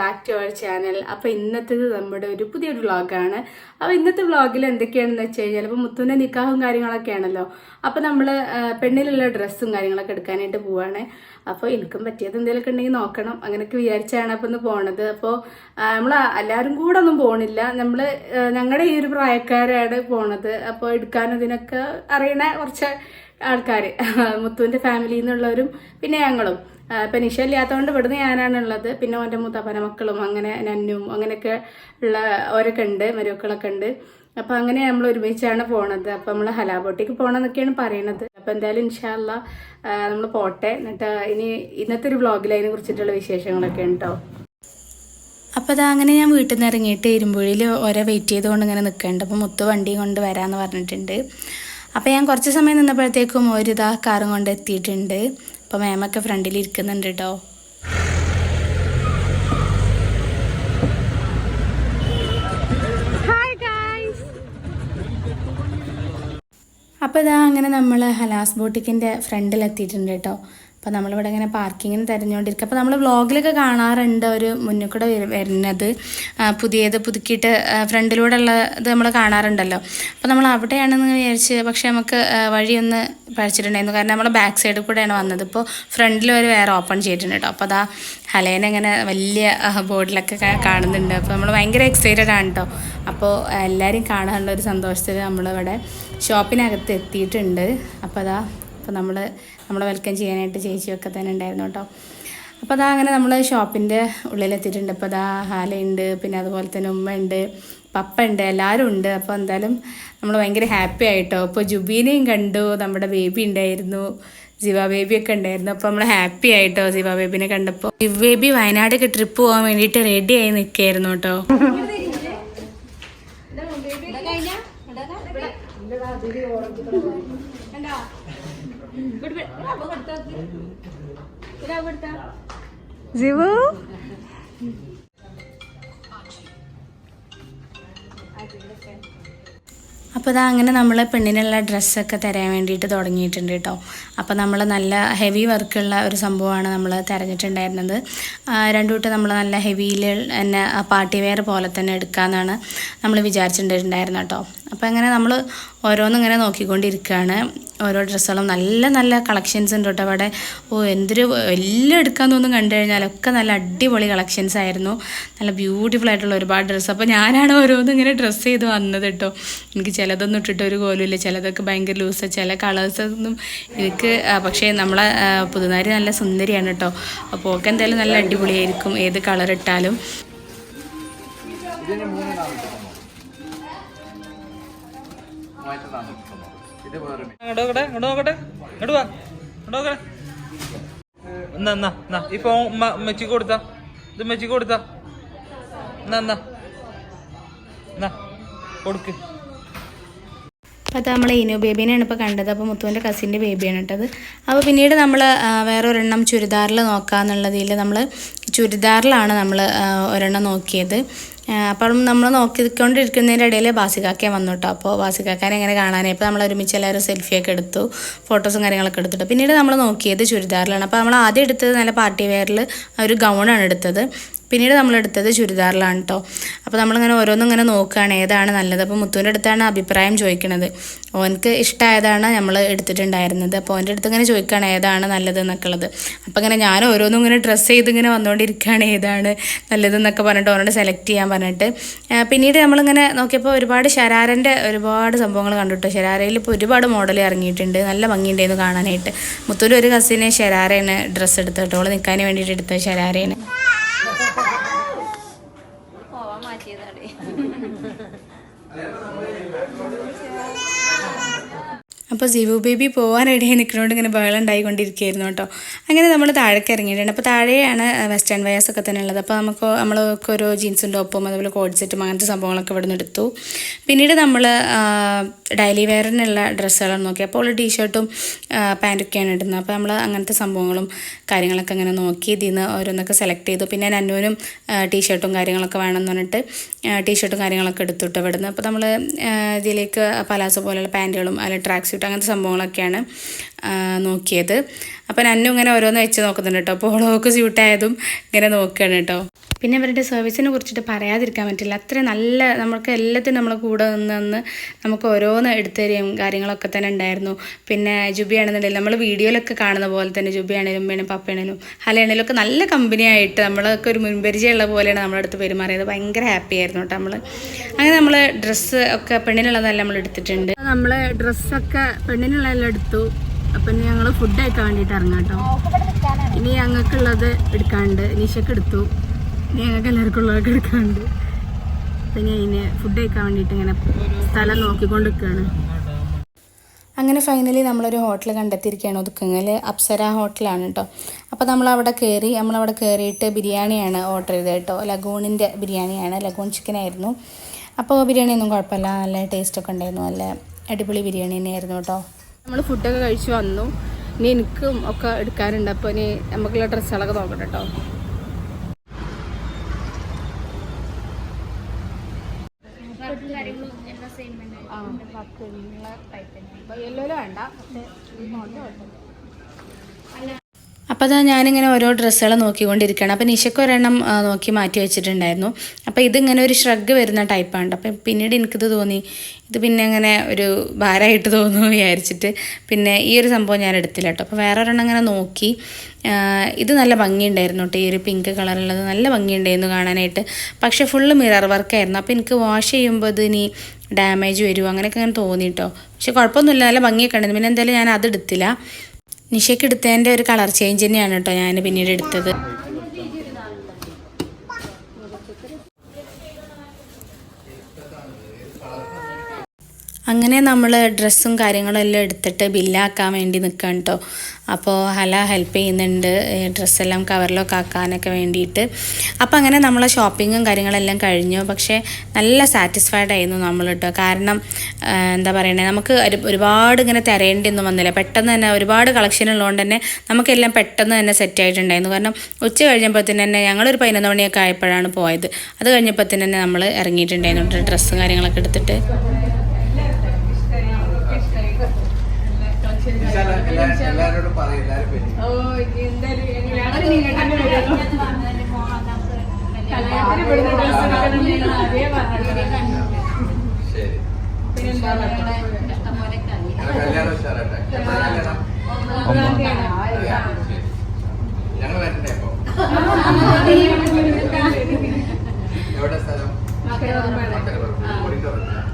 Back to our channel അപ്പോൾ ഇന്നത്തേത് നമ്മുടെ ഒരു പുതിയൊരു വ്ളോഗാണ് അപ്പോൾ ഇന്നത്തെ വ്ളോഗിൽ എന്തൊക്കെയാണെന്ന് വെച്ച് കഴിഞ്ഞാൽ ഇപ്പോൾ മുത്തുവിന്റെ നിക്കാഹും കാര്യങ്ങളൊക്കെ ആണല്ലോ. അപ്പോൾ നമ്മൾ പെണ്ണിലുള്ള ഡ്രസ്സും കാര്യങ്ങളൊക്കെ എടുക്കാനായിട്ട് പോവാണ്. അപ്പോൾ എനിക്കും പറ്റിയത് എന്തെങ്കിലുമൊക്കെ ഉണ്ടെങ്കിൽ നോക്കണം. അങ്ങനെയൊക്കെ വിചാരിച്ചാണ് അപ്പോൾ ഒന്ന് പോണത്. അപ്പോൾ നമ്മൾ എല്ലാവരും കൂടെ ഒന്നും പോണില്ല. നമ്മൾ ഞങ്ങളുടെ ഈ ഒരു പ്രായക്കാരാണ് പോണത്. അപ്പോൾ എടുക്കാനും ഇതിനൊക്കെ അറിയണ കുറച്ച് ആൾക്കാർ മുത്തുവിന്റെ ഫാമിലിയിൽ നിന്നുള്ളവരും പിന്നെ ഞങ്ങളും. ഇപ്പൊ നിഷ ഇല്ലാത്തതുകൊണ്ട് ഇവിടുന്ന് ഞാനാണ് ഉള്ളത്. പിന്നെ ഓന്റെ മുത്തപ്പന മക്കളും അങ്ങനെ നന്നും അങ്ങനെയൊക്കെ ഉള്ള ഓരൊക്കെ ഉണ്ട് മരുമക്കളൊക്കെ ഉണ്ട്. അപ്പൊ അങ്ങനെ നമ്മൾ ഒരുമിച്ചാണ് പോണത്. അപ്പൊ നമ്മൾ ഹലാബോട്ടിക്ക് പോകണമെന്നൊക്കെയാണ് പറയണത്. അപ്പൊ എന്തായാലും ഇൻഷാല്ല നമ്മൾ പോട്ടെ. എന്നിട്ട് ഇനി ഇന്നത്തെ ഒരു വ്ളോഗിൽ അതിനെ കുറിച്ചിട്ടുള്ള വിശേഷങ്ങളൊക്കെ ഉണ്ടോ അപ്പോൾ അത് അങ്ങനെ ഞാൻ വീട്ടിൽ നിന്ന് ഇറങ്ങിയിട്ട് ഇരുമ്പുഴയിൽ ഓരോ വെയിറ്റ് ചെയ്തുകൊണ്ട് ഇങ്ങനെ നിൽക്കുന്നുണ്ട് അപ്പോൾ മുത്ത് വണ്ടി കൊണ്ട് വരാമെന്ന് പറഞ്ഞിട്ടുണ്ട്. അപ്പോൾ ഞാൻ കുറച്ച് സമയം നിന്നപ്പോഴത്തേക്കും ഒരു ഇതാ കാറും കൊണ്ട് എത്തിയിട്ടുണ്ട്. അപ്പോൾ മാമൊക്കെ ഫ്രണ്ടിൽ ഇരിക്കുന്നുണ്ട് കേട്ടോ അപ്പോൾ ഇതാ അങ്ങനെ നമ്മൾ ഹലാസ് ബോട്ടിക്കിന്റെ ഫ്രണ്ടിൽ എത്തിയിട്ടുണ്ട് കേട്ടോ അപ്പോൾ നമ്മളിവിടെ ഇങ്ങനെ പാർക്കിങ്ങിന് തിരഞ്ഞുകൊണ്ടിരിക്കുക അപ്പോൾ നമ്മൾ വ്ളോഗിലൊക്കെ കാണാറുണ്ട് ഒരു മുന്നിൽ കൂടെ വരുന്നത്. പുതിയത് പുതുക്കിയിട്ട് ഫ്രണ്ടിലൂടെ ഉള്ള ഇത് നമ്മൾ കാണാറുണ്ടല്ലോ. അപ്പോൾ നമ്മൾ അവിടെയാണെന്ന് വിചാരിച്ച് പക്ഷേ നമുക്ക് വഴിയൊന്ന് പഴിച്ചിട്ടുണ്ടായിരുന്നു. കാരണം നമ്മൾ ബാക്ക് സൈഡിൽ കൂടെയാണ് വന്നത്. ഇപ്പോൾ ഫ്രണ്ടിൽ ഒരു വേറെ ഓപ്പൺ ചെയ്തിട്ടുണ്ട് കേട്ടോ. അപ്പോൾ അതാ ഹലേനെ ഇങ്ങനെ വലിയ ബോർഡിലൊക്കെ കാണുന്നുണ്ട്. അപ്പോൾ നമ്മൾ ഭയങ്കര എക്സൈറ്റഡ് ആണ് കേട്ടോ. അപ്പോൾ എല്ലാവരും കാണാനുള്ള ഒരു സന്തോഷത്തിൽ നമ്മളിവിടെ ഷോപ്പിനകത്ത് എത്തിയിട്ടുണ്ട്. അപ്പോൾ അതാ അപ്പോൾ നമ്മൾ നമ്മളെ വെൽക്കം ചെയ്യാനായിട്ട് ചേച്ചിയൊക്കെ തന്നെ ഉണ്ടായിരുന്നു കേട്ടോ. അപ്പോൾ അതാ അങ്ങനെ നമ്മൾ ഷോപ്പിന്റെ ഉള്ളിലെത്തിയിട്ടുണ്ട്. അപ്പോൾ അതാ ഹാലയുണ്ട് പിന്നെ അതുപോലെ തന്നെ ഉമ്മ ഉണ്ട് പപ്പ ഉണ്ട്. എല്ലാവരും ഉണ്ട് അപ്പോൾ എന്തായാലും നമ്മൾ ഭയങ്കര ഹാപ്പി ആയിട്ടോ. അപ്പോൾ ജുബീനെയും കണ്ടു നമ്മുടെ ബേബി ഉണ്ടായിരുന്നു ജിവ ബേബി ഒക്കെ ഉണ്ടായിരുന്നു. അപ്പോൾ നമ്മൾ ഹാപ്പി ആയിട്ടോ ജിവ ബേബിനെ കണ്ടപ്പോൾ ജിവ ബേബി വയനാടൊക്കെ ട്രിപ്പ് പോകാൻ വേണ്ടിയിട്ട് റെഡി ആയി നിൽക്കുകയായിരുന്നു കേട്ടോ. ജിവു അപ്പോൾ ഇതാ അങ്ങനെ നമ്മൾ പെണ്ണിനുള്ള ഡ്രസ്സൊക്കെ തരാൻ വേണ്ടിയിട്ട് തുടങ്ങിയിട്ടുണ്ട് കേട്ടോ. അപ്പോൾ നമ്മൾ നല്ല ഹെവി വർക്കുള്ള ഒരു സംഭവമാണ് നമ്മൾ തിരഞ്ഞിട്ടുണ്ടായിരുന്നത്. രണ്ടു കൂട്ടം നമ്മൾ നല്ല ഹെവിയിൽ തന്നെ പാർട്ടി വെയർ പോലെ തന്നെ എടുക്കാമെന്നാണ് നമ്മൾ വിചാരിച്ചിട്ടുണ്ടായിരുന്നത് കേട്ടോ. അപ്പോൾ അങ്ങനെ നമ്മൾ ഓരോന്നും ഇങ്ങനെ നോക്കിക്കൊണ്ടിരിക്കുകയാണ് ഓരോ ഡ്രസ്സുകളും നല്ല നല്ല കളക്ഷൻസ് ഉണ്ട് കേട്ടോ അവിടെ. ഓ എന്തൊരു എല്ലാം എടുക്കാൻ തോന്നും കണ്ടു കഴിഞ്ഞാലൊക്കെ നല്ല അടിപൊളി കളക്ഷൻസ് ആയിരുന്നു. നല്ല ബ്യൂട്ടിഫുൾ ആയിട്ടുള്ള ഒരുപാട് ഡ്രസ്സ്. അപ്പോൾ ഞാനാണ് ഓരോന്നും ഇങ്ങനെ ഡ്രസ്സ് ചെയ്ത് വന്നത് കേട്ടോ. എനിക്ക് ചിലതൊന്നും ഇട്ടിട്ട് ഒരു കോലുമില്ല ചിലതൊക്കെ ഭയങ്കര ലൂസ് ചില കളേഴ്സ് ഒന്നും എനിക്ക് പക്ഷേ നമ്മളെ പുതുനാരി നല്ല സുന്ദരിയാണ് കേട്ടോ. അപ്പോൾ ഒക്കെ എന്തായാലും നല്ല അടിപൊളിയായിരിക്കും. ഏത് കളർ ഇട്ടാലും. ഇതിന് നാമത്തെ ഇത് വേറെ മീൻ. ഇങ്ങോട്ട് നോക്കട്ടെ ഇങ്ങോട്ട് വാ. ഇങ്ങോട്ട് നോക്കട്ടെ. എന്നാ എന്നാ എന്നാ. ഈ ഫോൺ മെച്ചി കൊടുത്താ. ഇത് മെച്ചി കൊടുത്താ. എന്നാ എന്നാ. എന്നാ കൊടുക്ക്. അപ്പോൾ അത് നമ്മൾ ഇനു ബേബീനെയാണ് ഇപ്പോൾ കണ്ടത്. അപ്പോൾ മുത്തുവിന്റെ കസിന്റെ ബേബിയാണ് കേട്ടത് അപ്പോൾ പിന്നീട് നമ്മൾ വേറെ ഒരെണ്ണം ചുരിദാറിൽ നോക്കാമെന്നുള്ളതിൽ നമ്മൾ ചുരിദാറിലാണ് നമ്മൾ ഒരെണ്ണം നോക്കിയത്. അപ്പം നമ്മൾ നോക്കിക്കൊണ്ടിരിക്കുന്നതിന്റെ ഇടയിൽ ബാസികാക്ക വന്നു കേട്ടോ അപ്പോൾ ബാസികാക്കാനെ എങ്ങനെ കാണാനായി. ഇപ്പോൾ നമ്മൾ ഒരുമിച്ച് എല്ലാവരും സെൽഫിയൊക്കെ എടുത്തു ഫോട്ടോസും കാര്യങ്ങളൊക്കെ എടുത്തിട്ട്. പിന്നീട് നമ്മൾ നോക്കിയത് ചുരിദാറിലാണ്. അപ്പോൾ നമ്മൾ ആദ്യം എടുത്തത് നല്ല പാർട്ടി വെയറിൽ ഒരു ഗൗണാണ് എടുത്തത്. പിന്നീട് നമ്മൾ എടുത്തത് ചുരിദാറിലാണ് കേട്ടോ അപ്പോൾ നമ്മളിങ്ങനെ ഓരോന്നും ഇങ്ങനെ നോക്കുകയാണ് ഏതാണ് നല്ലത്. അപ്പോൾ മുത്തുവിന്റെ അടുത്താണ് അഭിപ്രായം ചോദിക്കണത്. ഓനക്ക് ഇഷ്ടമായതാണ് നമ്മൾ എടുത്തിട്ടുണ്ടായിരുന്നത്. അപ്പോൾ ഓന്റെ അടുത്ത് ഇങ്ങനെ ചോദിക്കുകയാണ് ഏതാണ് നല്ലത് എന്നൊക്കെ ഉള്ളത് അപ്പോൾ ഇങ്ങനെ ഞാൻ ഓരോന്നും ഇങ്ങനെ ഡ്രസ്സ് ചെയ്ത് ഇങ്ങനെ വന്നുകൊണ്ടിരിക്കുകയാണ് ഏതാണ് നല്ലതെന്നൊക്കെ പറഞ്ഞിട്ട് ഓനോട് സെലക്ട് ചെയ്യാൻ പറഞ്ഞിട്ട്. പിന്നീട് നമ്മളിങ്ങനെ നോക്കിയപ്പോൾ ഒരുപാട് ശരാരന്റെ ഒരുപാട് സംഭവങ്ങൾ കണ്ടിട്ടോ. ശരാരയിൽ ഇപ്പോൾ ഒരുപാട് മോഡൽ ഇറങ്ങിയിട്ടുണ്ട്. നല്ല ഭംഗിയുണ്ടായിരുന്നു കാണാനായിട്ട്. മുത്തൂര് ഒരു കസിനെ ശരാരയാണ് ഡ്രസ്സ് എടുത്തത് നിൽക്കാൻ വേണ്ടിയിട്ട് എടുത്ത ശരാരയാണ് അപ്പോൾ സിവു ബേബി പോകാൻ റെഡിയായി നിൽക്കുന്നതുകൊണ്ട് ഇങ്ങനെ ബഹളം ഉണ്ടായിക്കൊണ്ടിരിക്കുകയായിരുന്നു കേട്ടോ. അങ്ങനെ നമ്മൾ താഴേക്ക് ഇറങ്ങിയിട്ടുണ്ട്. അപ്പോൾ താഴെയാണ് വെസ്റ്റേൺ വെയേഴ്സ് ഒക്കെ തന്നെ ഉള്ളത്. അപ്പോൾ നമുക്ക് നമ്മൾക്ക് ഒരു ജീൻസും ടോപ്പും അതുപോലെ കോഡ് സെറ്റും അങ്ങനത്തെ സംഭവങ്ങളൊക്കെ ഇവിടെ നിന്ന് എടുത്തു. പിന്നീട് നമ്മൾ ഡെയിലി വെയറിനുള്ള ഡ്രസ്സുകളാണ് നോക്കി. അപ്പോൾ ടീഷർട്ടും പാന്റൊക്കെയാണ് ഇടുന്നത്. അപ്പോൾ നമ്മൾ അങ്ങനത്തെ സംഭവങ്ങളും കാര്യങ്ങളൊക്കെ അങ്ങനെ നോക്കി ഇതിൽ നിന്ന് ഓരോന്നൊക്കെ സെലക്ട് ചെയ്തു. പിന്നെ നന്നുവിനും ടീഷർട്ടും കാര്യങ്ങളൊക്കെ വേണമെന്ന് പറഞ്ഞിട്ട് ടീഷർട്ടും കാര്യങ്ങളൊക്കെ എടുത്തിട്ട് ഇവിടുന്ന്. അപ്പോൾ നമ്മൾ ഇതിലേക്ക് പലാസോ പോലെയുള്ള പാന്റുകളും അല്ലെങ്കിൽ ട്രാക്ക് സ്യൂട്ട് അങ്ങനത്തെ സംഭവങ്ങളൊക്കെയാണ് നോക്കിയത്. അപ്പം നന്നും ഇങ്ങനെ ഓരോന്ന് വെച്ച് നോക്കുന്നുണ്ട് കേട്ടോ. അപ്പോൾ ഓളോക്ക് സ്യൂട്ടായതും ഇങ്ങനെ നോക്കുകയാണ് കേട്ടോ. പിന്നെ അവരുടെ സർവീസിനെ കുറിച്ചിട്ട് പറയാതിരിക്കാൻ പറ്റില്ല. അത്രയും നല്ല നമുക്ക് എല്ലാത്തിനും നമ്മളെ കൂടെ നിന്ന് നമുക്ക് ഓരോന്ന് എടുത്തു തരികയും കാര്യങ്ങളൊക്കെ തന്നെ ഉണ്ടായിരുന്നു. പിന്നെ ജുബിയാണെന്നുണ്ടെങ്കിൽ നമ്മൾ വീഡിയോയിലൊക്കെ കാണുന്ന പോലെ തന്നെ ജുബിയാണേലും ഉമ്മയാണേലും പപ്പയാണേലും ഹലയാണേലും ഒക്കെ നല്ല കമ്പനിയായിട്ട് നമ്മളൊക്കെ ഒരു മുൻപരിചയമുള്ള പോലെയാണ് നമ്മുടെ അടുത്ത് പെരുമാറിയത്. ഭയങ്കര ഹാപ്പി ആയിരുന്നു കേട്ടോ നമ്മൾ അങ്ങനെ നമ്മൾ ഡ്രസ്സ് ഒക്കെ പെണ്ണിനുള്ളതെല്ലാം നമ്മൾ എടുത്തിട്ടുണ്ട്. നമ്മൾ ഡ്രസ്സൊക്കെ പെണ്ണിനുള്ളതെല്ലാം എടുത്തു. അപ്പം ഇനി ഞങ്ങൾ ഫുഡ് കഴിക്കാൻ വേണ്ടിയിട്ട് ഇറങ്ങാം കേട്ടോ. ഇനി ഞങ്ങൾക്കുള്ളത് എടുക്കാണ്ട് നിഷക്ക് എടുത്തു. ഇനി ഞങ്ങൾക്ക് എല്ലാവർക്കും ഉള്ളതൊക്കെ എടുക്കാണ്ട്. അപ്പം ഇനി അതിന് ഫുഡ് കഴിക്കാൻ വേണ്ടിയിട്ട് ഇങ്ങനെ സ്ഥലം നോക്കിക്കൊണ്ട് നിൽക്കുകയാണ് അങ്ങനെ ഫൈനലി നമ്മളൊരു ഹോട്ടൽ കണ്ടെത്തിയിരിക്കുകയാണ് ഒതുക്കുങ്ങൽ അപ്സര ഹോട്ടലാണ് കേട്ടോ അപ്പോൾ നമ്മൾ അവിടെ കയറി നമ്മളവിടെ കയറിയിട്ട് ബിരിയാണിയാണ് ഓർഡർ ചെയ്തത് കേട്ടോ ലഗൂണിന്റെ ബിരിയാണിയാണ് ലഗൂൺ ചിക്കനായിരുന്നു അപ്പോൾ ബിരിയാണിയൊന്നും കുഴപ്പമില്ല നല്ല ടേസ്റ്റൊക്കെ ഉണ്ടായിരുന്നു നല്ല അടിപൊളി ബിരിയാണി തന്നെയായിരുന്നു കേട്ടോ നമ്മൾ ഫുഡൊക്കെ കഴിച്ച് വന്നു. ഇനി എനിക്കും ഒക്കെ എടുക്കാനുണ്ട്. അപ്പോൾ ഇനി നമുക്കുള്ള ഡ്രസ്സുകളൊക്കെ നോക്കട്ടെ കേട്ടോ യെല്ലോയിലും വേണ്ട. അപ്പോൾ അതാ ഞാനിങ്ങനെ ഓരോ ഡ്രസ്സുകൾ നോക്കിക്കൊണ്ടിരിക്കുകയാണ് അപ്പോൾ നിശയ്ക്ക് ഒരെണ്ണം നോക്കി മാറ്റി വെച്ചിട്ടുണ്ടായിരുന്നു. അപ്പോൾ ഇതിങ്ങനെ ഒരു ഷ്രഗ് വരുന്ന ടൈപ്പാണ് അപ്പം പിന്നീട് എനിക്കിത് തോന്നി. ഇത് പിന്നെ അങ്ങനെ ഒരു ഭാരമായിട്ട് തോന്നുന്നു വിചാരിച്ചിട്ട് പിന്നെ ഈ ഒരു സംഭവം ഞാൻ എടുത്തില്ല കേട്ടോ അപ്പോൾ വേറെ ഒരെണ്ണം അങ്ങനെ നോക്കി ഇത് നല്ല ഭംഗിയുണ്ടായിരുന്നു കേട്ടോ ഈ ഒരു പിങ്ക് കളറുള്ളത് നല്ല ഭംഗിയുണ്ടായിരുന്നു കാണാനായിട്ട്. പക്ഷേ ഫുള്ള് മിറർ വർക്കായിരുന്നു അപ്പോൾ എനിക്ക് വാഷ് ചെയ്യുമ്പോൾ ഇത് ഇനി ഡാമേജ് വരുമോ അങ്ങനെയൊക്കെ അങ്ങനെ തോന്നി കേട്ടോ പക്ഷെ കുഴപ്പമൊന്നുമില്ല. നല്ല ഭംഗിയൊക്കെ ഉണ്ടായിരുന്നു. പിന്നെ എന്തായാലും ഞാൻ അത് എടുത്തില്ല. നിഷയ്ക്ക് എടുത്തതിന്റെ ഒരു കളർ ചേഞ്ച് തന്നെയാണ് കേട്ടോ ഞാൻ പിന്നീട് എടുത്തത്. അങ്ങനെ നമ്മൾ ഡ്രസ്സും കാര്യങ്ങളും എല്ലാം എടുത്തിട്ട് ബില്ലാക്കാൻ വേണ്ടി നിൽക്കുകയാണ് കേട്ടോ അപ്പോൾ ഹല ഹെൽപ്പ് ചെയ്യുന്നുണ്ട്. ഡ്രസ്സെല്ലാം കവറിലൊക്കെ ആക്കാനൊക്കെ വേണ്ടിയിട്ട്. അപ്പോൾ അങ്ങനെ നമ്മളെ ഷോപ്പിങ്ങും കാര്യങ്ങളെല്ലാം കഴിഞ്ഞു. പക്ഷേ നല്ല സാറ്റിസ്ഫൈഡ് ആയിരുന്നു നമ്മൾ കേട്ടോ കാരണം എന്താ പറയണേ നമുക്ക് ഒരു- ഒരുപാട് ഇങ്ങനെ തിരയേണ്ടിയൊന്നും വന്നില്ല. പെട്ടെന്ന് തന്നെ ഒരുപാട് കളക്ഷൻ ഉള്ളതുകൊണ്ട് തന്നെ നമുക്കെല്ലാം പെട്ടെന്ന് തന്നെ സെറ്റ് ആയിട്ടുണ്ടായിരുന്നു. കാരണം ഉച്ച കഴിഞ്ഞപ്പോഴത്തേന് തന്നെ ഞങ്ങളൊരു പതിനൊന്ന് മണിയൊക്കെ ആയപ്പോഴാണ് പോയത്. അത് കഴിഞ്ഞപ്പോഴത്തേന് തന്നെ നമ്മൾ ഇറങ്ങിയിട്ടുണ്ടായിരുന്നു ഡ്രസ്സും കാര്യങ്ങളൊക്കെ എടുത്തിട്ട്. എല്ലാവരോടും പറയും എല്ലാവരും പറ്റി ശരി. കല്യാണം ഉഷാറാട്ടെ. എപ്പോഴാ കല്യാണം? ശരി. ഞങ്ങൾ വരണ്ടേ അപ്പൊ എവിടെ സ്ഥലം? മക്കരപുറം. ഓഡിറ്റോറിയത്തിലാ?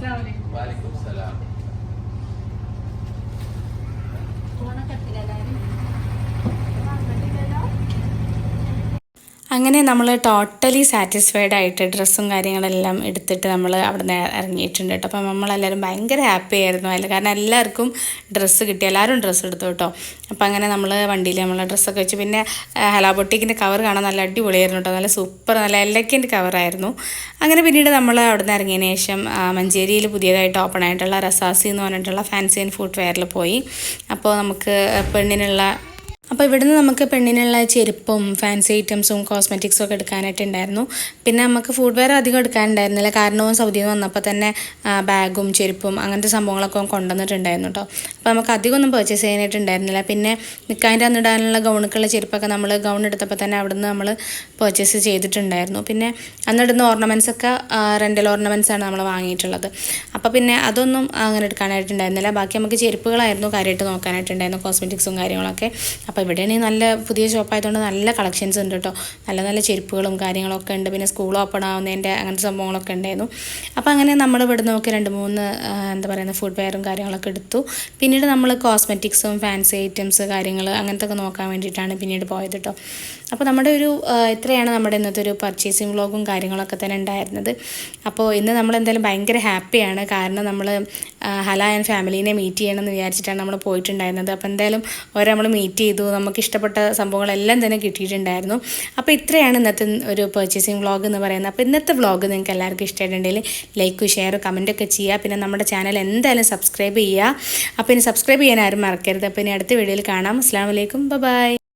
ശരി. അങ്ങനെ നമ്മൾ ടോട്ടലി സാറ്റിസ്ഫൈഡ് ആയിട്ട് ഡ്രസ്സും കാര്യങ്ങളെല്ലാം എടുത്തിട്ട് നമ്മൾ അവിടെ നിന്ന് ഇറങ്ങിയിട്ടുണ്ട് കേട്ടോ. അപ്പം നമ്മളെല്ലാവരും ഭയങ്കര ഹാപ്പി ആയിരുന്നു അതിൽ കാരണം എല്ലാവർക്കും ഡ്രസ്സ് കിട്ടി. എല്ലാവരും ഡ്രസ്സ് എടുത്തു കേട്ടോ. അപ്പം അങ്ങനെ നമ്മൾ വണ്ടിയിൽ നമ്മൾ ഡ്രസ്സൊക്കെ വെച്ച് പിന്നെ ഹലാ ബൊട്ടിക്കിന്റെ കവർ കാണാൻ നല്ല അടിപൊളിയായിരുന്നു കേട്ടോ. നല്ല സൂപ്പർ നല്ല എല്ലക്കിന്റെ കവറായിരുന്നു അങ്ങനെ പിന്നീട് നമ്മൾ അവിടെ നിന്ന് ഇറങ്ങിയതിന് ശേഷം മഞ്ചേരിയിൽ പുതിയതായിട്ട് ഓപ്പൺ ആയിട്ടുള്ള റസാസി എന്ന് പറഞ്ഞിട്ടുള്ള ഫാൻസി ആൻഡ് ഫുഡ് വെയറിൽ പോയി. അപ്പോൾ നമുക്ക് പെണ്ണിനുള്ള അപ്പോൾ ഇവിടുന്ന് നമുക്ക് പെണ്ണിനുള്ള ചെരുപ്പും ഫാൻസി ഐറ്റംസും കോസ്മെറ്റിക്സും ഒക്കെ എടുക്കാനായിട്ട് ഉണ്ടായിരുന്നു പിന്നെ നമുക്ക് ഫുഡ് വെയർ അധികം എടുക്കാനുണ്ടായിരുന്നില്ല. കാരണം സൗദിയിൽ നിന്ന് വന്നപ്പോൾ തന്നെ ബാഗും ചെരുപ്പും അങ്ങനത്തെ സംഭവങ്ങളൊക്കെ കൊണ്ടുവന്നിട്ടുണ്ടായിരുന്നു കേട്ടോ അപ്പോൾ നമുക്ക് അധികം ഒന്നും പർച്ചേസ് ചെയ്യാനായിട്ടുണ്ടായിരുന്നില്ല. പിന്നെ നിൽക്കാന്റെ അന്നിടാനുള്ള ഗൗണുക്കുള്ള ചെരുപ്പൊക്കെ നമ്മൾ ഗൗൺ എടുത്തപ്പോൾ തന്നെ അവിടുന്ന് നമ്മൾ പർച്ചേസ് ചെയ്തിട്ടുണ്ടായിരുന്നു. പിന്നെ അന്നിടുന്ന ഓർണമെന്റ്സ് ഒക്കെ റെന്റൽ ഓർണമെന്റ്സ് ആണ് നമ്മൾ വാങ്ങിയിട്ടുള്ളത്. അപ്പോൾ പിന്നെ അതൊന്നും അങ്ങനെ എടുക്കാനായിട്ടുണ്ടായിരുന്നില്ല. ബാക്കി നമുക്ക് ചെരുപ്പുകളായിരുന്നു കാര്യമായിട്ട് നോക്കാനായിട്ടുണ്ടായിരുന്നു കോസ്മെറ്റിക്സും കാര്യങ്ങളൊക്കെ. അപ്പോൾ ഇവിടെയാണെങ്കിൽ നല്ല പുതിയ ഷോപ്പായതുകൊണ്ട് നല്ല കളക്ഷൻസ് ഉണ്ട് കേട്ടോ നല്ല നല്ല ചെരുപ്പുകളും കാര്യങ്ങളൊക്കെ ഉണ്ട്. പിന്നെ സ്കൂൾ ഓപ്പൺ ആവുന്നതിന്റെ അങ്ങനത്തെ സംഭവങ്ങളൊക്കെ ഉണ്ടായിരുന്നു. അപ്പോൾ അങ്ങനെ നമ്മൾ ഇവിടെ നോക്കി രണ്ട് മൂന്ന് എന്താ പറയുക ഫുഡ് വെയറും കാര്യങ്ങളൊക്കെ എടുത്തു. പിന്നീട് നമ്മൾ കോസ്മെറ്റിക്സും ഫാൻസി ഐറ്റംസ് കാര്യങ്ങൾ അങ്ങനത്തെ ഒക്കെ നോക്കാൻ വേണ്ടിയിട്ടാണ് പിന്നീട് പോയത് കേട്ടോ അപ്പോൾ നമ്മുടെ ഒരു ഇത്രയാണ് നമ്മുടെ ഇന്നത്തെ ഒരു പർച്ചേസിങ് വ്ളോഗും കാര്യങ്ങളൊക്കെ തന്നെ ഉണ്ടായിരുന്നത്. അപ്പോൾ ഇന്ന് നമ്മൾ എന്തായാലും ഭയങ്കര ഹാപ്പിയാണ് കാരണം നമ്മൾ ഹല ആൻഡ് ഫാമിലീനെ മീറ്റ് ചെയ്യണമെന്ന് വിചാരിച്ചിട്ടാണ് നമ്മൾ പോയിട്ടുണ്ടായിരുന്നത്. അപ്പോൾ എന്തായാലും അവരെ നമ്മൾ മീറ്റ് ചെയ്തു. നമുക്ക് ഇഷ്ടപ്പെട്ട സംഭവങ്ങളെല്ലാം തന്നെ കിട്ടിയിട്ടുണ്ടായിരുന്നു. അപ്പോൾ ഇത്രയാണ് ഇന്നത്തെ ഒരു പർച്ചേസിങ് വ്ളോഗ് എന്ന് പറയുന്നത്. അപ്പോൾ ഇന്നത്തെ വ്ളോഗ് നിങ്ങൾക്ക് എല്ലാവർക്കും ഇഷ്ടമായിട്ടുണ്ടെങ്കിൽ ലൈക്ക് ഷെയർ കമന്റൊക്കെ ചെയ്യുക. പിന്നെ നമ്മുടെ ചാനൽ എന്തായാലും സബ്സ്ക്രൈബ് ചെയ്യുക. അപ്പോൾ ഇനി സബ്സ്ക്രൈബ് ചെയ്യാൻ ആരും മറക്കരുത്. അപ്പോൾ ഇനി അടുത്ത വീഡിയോയിൽ കാണാം. അസ്സാം വലൈക്കും ബൈ